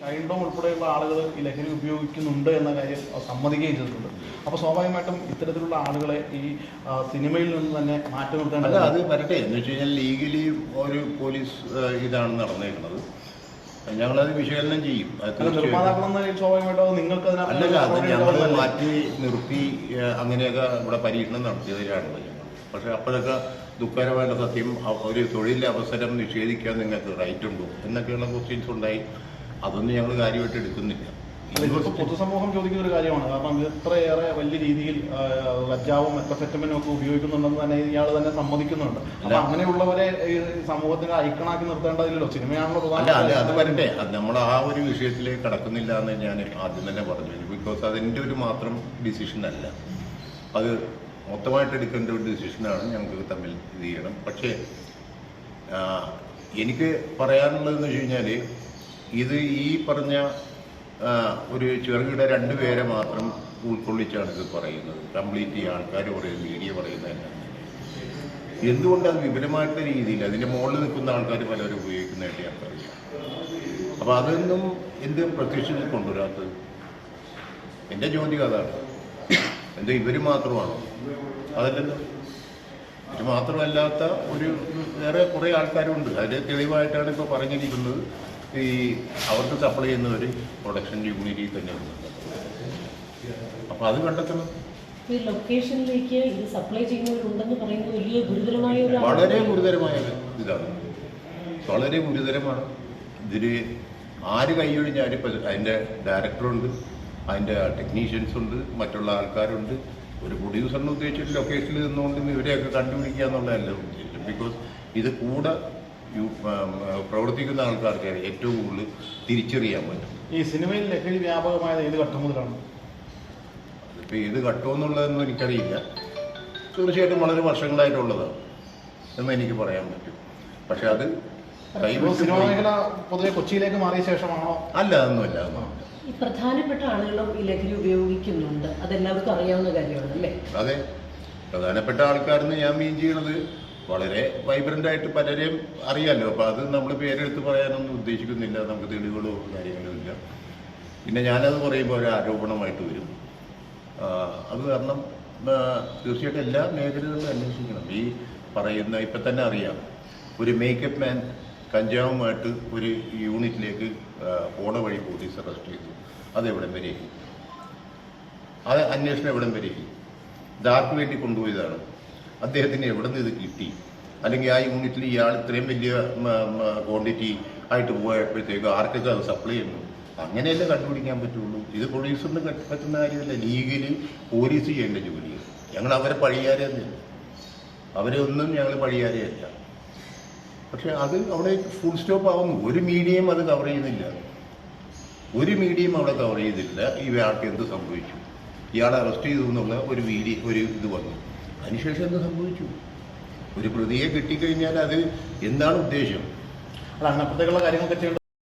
ഷൈൻഡോം ഉൾപ്പെടെയുള്ള ആളുകൾ ഈ ലഹരി ഉപയോഗിക്കുന്നുണ്ട് എന്ന കാര്യം സമ്മതിക്കുകയും ചെയ്തിട്ടുണ്ട്. അപ്പോൾ സ്വാഭാവികമായിട്ടും ഇത്തരത്തിലുള്ള ആളുകളെ ഈ സിനിമയിൽ നിന്ന് തന്നെ മാറ്റി അല്ല നിർത്തേണ്ടത് അത് വരട്ടെ. എന്ന് വെച്ച് കഴിഞ്ഞാൽ ലീഗലി ഒരു പോലീസ് ഇതാണ് നടന്നിരിക്കുന്നത് ഞങ്ങളത് വിശകലനം ചെയ്യും. അല്ല നിങ്ങൾക്ക് അല്ലല്ല അത് ഞങ്ങൾ മാറ്റി നിർത്തി അങ്ങനെയൊക്കെ ഇവിടെ പരീക്ഷണം നടത്തിയതിലാണ് ഞങ്ങൾ. പക്ഷെ അപ്പോഴൊക്കെ ദുഃഖകരമായിട്ടുള്ള സത്യം ഒരു തൊഴിലവസരം നിഷേധിക്കാൻ നിങ്ങൾക്ക് റൈറ്റ് ഉണ്ടോ എന്നൊക്കെയുള്ള ക്വസ്റ്റ്യൻസ് ഉണ്ടായി. അതൊന്നും ഞങ്ങൾ കാര്യമായിട്ട് എടുക്കുന്നില്ല. ഇതിപ്പോ പൊതുസമൂഹം ചോദിക്കുന്ന ഒരു കാര്യമാണ്. കാരണം ഇത് ഇത്രയേറെ വലിയ രീതിയിൽ ലജ്ജാവും മെത്തഫെറ്റമിനും ഒക്കെ ഉപയോഗിക്കുന്നുണ്ടെന്ന് തന്നെ ഇയാൾ തന്നെ സമ്മതിക്കുന്നുണ്ട്. അപ്പൊ അല്ല. അങ്ങനെയുള്ളവരെ സമൂഹത്തിന് ഐക്കണാക്കി നിർത്തേണ്ടതില്ലല്ലോ. സിനിമയാണല്ലോ അല്ല അല്ല അത് വരട്ടെ. അത് നമ്മൾ ആ ഒരു വിഷയത്തിലേക്ക് കടക്കുന്നില്ല എന്ന് ഞാൻ ആദ്യം തന്നെ പറഞ്ഞു. ബിക്കോസ് അതിന്റെ ഒരു മാത്രം ഡിസിഷൻ അല്ല. അത് മൊത്തമായിട്ട് എടുക്കേണ്ട ഒരു ഡിസിഷനാണ് ഞങ്ങൾക്ക് തമ്മിൽ ഇത് ചെയ്യണം. പക്ഷേ എനിക്ക് പറയാനുള്ളതെന്ന് വെച്ച് കഴിഞ്ഞാൽ ഇത് ഈ പറഞ്ഞ ഒരു ചെറുകിട രണ്ട് പേരെ മാത്രം ഉൾക്കൊള്ളിച്ചാണ് ഇത് പറയുന്നത്. കംപ്ലീറ്റ് ഈ ആൾക്കാർ പറയുന്നത് മീഡിയ പറയുന്നതല്ല എന്തുകൊണ്ട് അത് വിപുലമായിട്ടുള്ള രീതിയിൽ അതിന്റെ മുകളിൽ നിൽക്കുന്ന ആൾക്കാർ പലരും ഉപയോഗിക്കുന്നതായിട്ട് ഞങ്ങൾക്കറിയാം അപ്പോൾ അതൊന്നും എന്ത് പ്രത്യക്ഷത്തിൽ കൊണ്ടുവരാത്തത്? എന്റെ ചോദ്യം അതാണ്. എന്താ ഇവർ മാത്രമാണോ? അതല്ലല്ലോ ഇത് മാത്രമല്ലാത്ത ഒരു വേറെ കുറേ ആൾക്കാരുണ്ട്. അതിൽ തെളിവായിട്ടാണ് ഇപ്പോൾ പറഞ്ഞിരിക്കുന്നത്. ഈ അവർക്ക് സപ്ലൈ ചെയ്യുന്നവർ പ്രൊഡക്ഷൻ യൂണിറ്റിൽ തന്നെ ഉണ്ട് അപ്പോൾ അത് കണ്ടെത്തണം. ഈ ലൊക്കേഷനിലേക്ക് ഇത് സപ്ലൈ ചെയ്യുന്നവരുണ്ടെന്ന് പറയുന്നത് വലിയ ഗുരുതരമായ ഒരു വളരെ ഗുരുതരമായ ഇതാണ്. വളരെ ഗുരുതരമാണ്. ഇതിൽ ആര് കൈയൊഴിഞ്ഞാലും അതിന്റെ ഡയറക്ടറുണ്ട് അതിന്റെ ടെക്നീഷ്യൻസ് ഉണ്ട് മറ്റുള്ള ആൾക്കാരുണ്ട്. ഒരു പ്രൊഡ്യൂസറിനെ ഉദ്ദേശിച്ചിട്ട് ലൊക്കേഷനിൽ നിന്നുകൊണ്ട് ഇവരെയൊക്കെ കണ്ടുപിടിക്കുക എന്നുള്ളതല്ല ബിക്കോസ് ഇത് കൂടെ പ്രവർത്തിക്കുന്ന ആൾക്കാർക്ക് ഏറ്റവും കൂടുതൽ തിരിച്ചറിയാൻ പറ്റും. ഈ സിനിമയിൽ ലഹരി വ്യാപകമായത് ഏത് ഘട്ടം മുതലാണ്? അതിപ്പോൾ ഏത് ഘട്ടം എന്നുള്ളതെന്നും എനിക്കറിയില്ല. തീർച്ചയായിട്ടും വളരെ വർഷങ്ങളായിട്ടുള്ളതാണ് എന്ന് എനിക്ക് പറയാൻ പറ്റും. പക്ഷെ അത് സിനിമാ മേഖല പൊതുവെ കൊച്ചിയിലേക്ക് മാറിയ ശേഷമാണോ? അല്ല അതൊന്നുമില്ല അതൊന്നുമല്ല. ഈ പ്രധാനപ്പെട്ട ആളുകളും ഈ ലഹരി ഉപയോഗിക്കുന്നുണ്ട്. അതെല്ലാവർക്കും അറിയാവുന്ന കാര്യമാണ് അല്ലേ? അതെ. പ്രധാനപ്പെട്ട ആൾക്കാരെന്ന് ഞാൻ മീൻ ചെയ്യണത് വളരെ വൈബ്രന്റ് ആയിട്ട് പലരെയും അറിയാമല്ലോ അപ്പോൾ അത് നമ്മൾ പേരെടുത്ത് പറയാനൊന്നും ഉദ്ദേശിക്കുന്നില്ല. നമുക്ക് തെളിവുകളോ കാര്യങ്ങളോ ഇല്ല. പിന്നെ ഞാനത് പറയുമ്പോൾ ഒരു ആരോപണമായിട്ട് വരും. അത് കാരണം തീർച്ചയായിട്ടും എല്ലാ മേഖലകളിലും അന്വേഷിക്കണം. ഈ പറയുന്ന ഇപ്പം തന്നെ അറിയാം. ഒരു മേക്കപ്പ് മാൻ കഞ്ചാവുമായിട്ട് ഒരു യൂണിറ്റിലേക്ക് ഓണ വഴി പോലീസ് അറസ്റ്റ് ചെയ്തു. അതെവിടം വരെ എത്തി? അത് അന്വേഷണം എവിടം വരെ ഇതാർക്ക് വേണ്ടി കൊണ്ടുപോയതാണ്? അദ്ദേഹത്തിന് എവിടെ നിന്ന് ഇത് കിട്ടി? അല്ലെങ്കിൽ ആ യൂണിറ്റിൽ ഇയാൾ ഇത്രയും വലിയ ക്വാണ്ടിറ്റി ആയിട്ട് പോയപ്പോഴത്തേക്ക് ആർക്കൊക്കെ അത് സപ്ലൈ ചെയ്യുന്നു? അങ്ങനെയല്ലേ കണ്ടുപിടിക്കാൻ പറ്റുള്ളൂ. ഇത് പ്രൊഡ്യൂസറിന് പറ്റുന്ന കാര്യമല്ല. ലീഗിൽ പോലീസ് ചെയ്യേണ്ട ജോലിയാണ് ഞങ്ങൾ അവരെ പഴിയാരെന്നില്ല അവരെ ഒന്നും ഞങ്ങൾ പഴിയാരെയല്ല. പക്ഷെ അത് അവിടെ ഫുൾ സ്റ്റോപ്പ് ആവുന്നു. ഒരു മീഡിയയും അത് കവർ ചെയ്യുന്നില്ല. ഒരു മീഡിയയും അവിടെ കവർ ചെയ്തില്ല. ഈ ആൾക്ക് എന്ത് സംഭവിച്ചു? ഇയാളെ അറസ്റ്റ് ചെയ്തു എന്നുള്ള ഒരു വീഡിയോ ഒരു ഇത് വന്നു. അതിനുശേഷം എന്ത് സംഭവിച്ചു? ഒരു പ്രതിയെ കിട്ടിക്കഴിഞ്ഞാൽ അത് എന്താണ് ഉദ്ദേശം? അല്ല കാര്യങ്ങൾ കാര്യങ്ങളൊക്കെ